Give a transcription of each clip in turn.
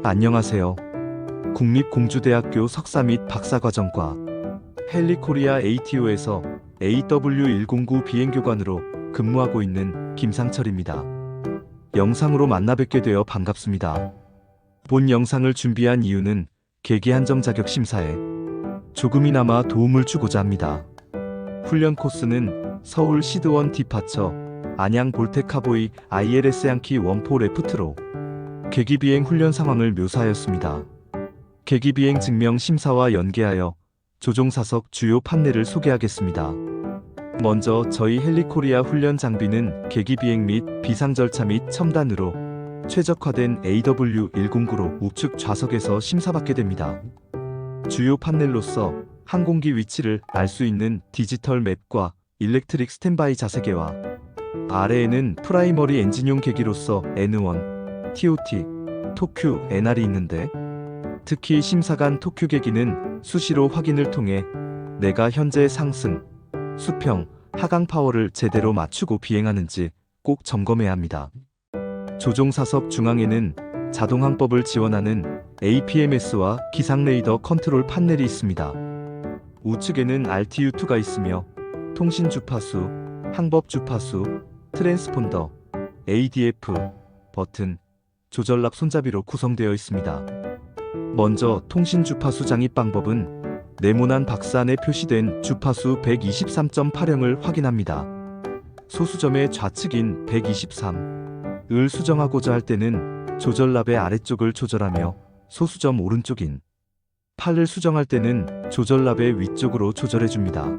안녕하세요. 국립공주대학교 석사 및 박사과정과 헬리코리아 ATO에서 AW109 비행교관으로 근무하고 있는 김상철입니다. 영상으로 만나 뵙게 되어 반갑습니다. 본 영상을 준비한 이유는 계기 한정 자격 심사에 조금이나마 도움을 주고자 합니다. 훈련 코스는 서울 시드원 디파처, 안양 볼텍카보이 ILS 양키 원포 레프트로 계기비행 훈련 상황을 묘사하였습니다. 계기비행 증명 심사와 연계하여 조종사석 주요 판례를 소개하겠습니다. 먼저 저희 헬리코리아 훈련 장비는 계기비행 및 비상 절차 및 첨단으로 최적화된 AW109로 우측 좌석에서 심사받게 됩니다. 주요 판넬로서 항공기 위치를 알 수 있는 디지털 맵과 일렉트릭 스탠바이 자세계와 아래에는 프라이머리 엔진용 계기로서 N1, TOT, 토큐, NR이 있는데 특히 심사관 토큐 계기는 수시로 확인을 통해 내가 현재 상승, 수평, 하강 파워를 제대로 맞추고 비행하는지 꼭 점검해야 합니다. 조종사석 중앙에는 자동항법을 지원하는 APMS와 기상 레이더 컨트롤 판넬이 있습니다. 우측에는 RTU2가 있으며 통신 주파수, 항법 주파수, 트랜스폰더, ADF, 버튼, 조절랍 손잡이로 구성되어 있습니다. 먼저 통신 주파수 장입 방법은 네모난 박스 안에 표시된 주파수 123.8형을 확인합니다. 소수점의 좌측인 123을 수정하고자 할 때는 조절랍의 아래쪽을 조절하며 소수점 오른쪽인 8을 수정할 때는 조절랍의 위쪽으로 조절해 줍니다.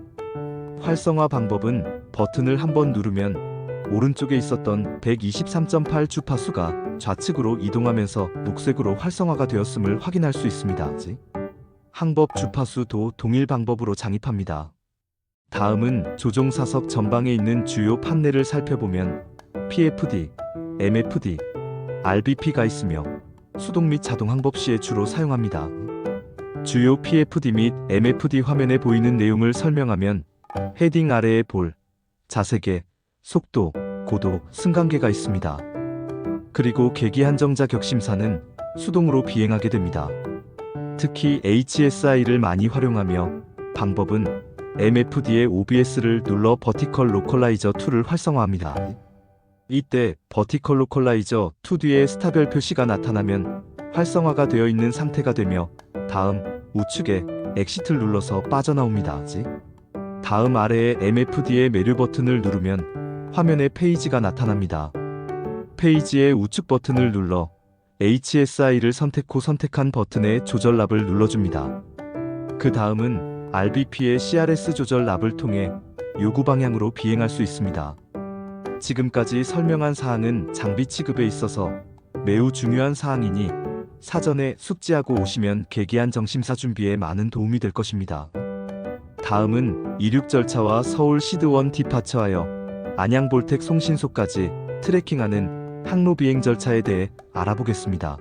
활성화 방법은 버튼을 한번 누르면 오른쪽에 있었던 123.8 주파수가 좌측으로 이동하면서 녹색으로 활성화가 되었음을 확인할 수 있습니다. 항법 주파수도 동일 방법으로 장입합니다. 다음은 조종사석 전방에 있는 주요 판넬을 살펴보면 PFD, MFD, RBP가 있으며 수동 및 자동 항법 시에 주로 사용합니다. 주요 PFD 및 MFD 화면에 보이는 내용을 설명하면 헤딩 아래에 볼, 자세계, 속도, 고도, 승강계가 있습니다. 그리고 계기 한정자 격심사는 수동으로 비행하게 됩니다. 특히 HSI를 많이 활용하며 방법은 MFD의 OBS를 눌러 버티컬 로컬라이저 2를 활성화합니다. 이때 버티컬 로컬라이저 2 뒤에 스타별 표시가 나타나면 활성화가 되어 있는 상태가 되며 다음 우측에 엑시트를 눌러서 빠져나옵니다. 다음 아래에 MFD의 메뉴 버튼을 누르면 화면에 페이지가 나타납니다. 페이지의 우측 버튼을 눌러 HSI를 선택 후 선택한 버튼의 조절 랍을 눌러줍니다. 그 다음은 RBP의 CRS 조절 랍을 통해 요구 방향으로 비행할 수 있습니다. 지금까지 설명한 사항은 장비 취급에 있어서 매우 중요한 사항이니 사전에 숙지하고 오시면 계기한 정심사 준비에 많은 도움이 될 것입니다. 다음은 이륙 절차와 서울 시드원 디파처하여 안양 볼텍 송신소까지 트래킹하는 항로 비행 절차에 대해 알아보겠습니다.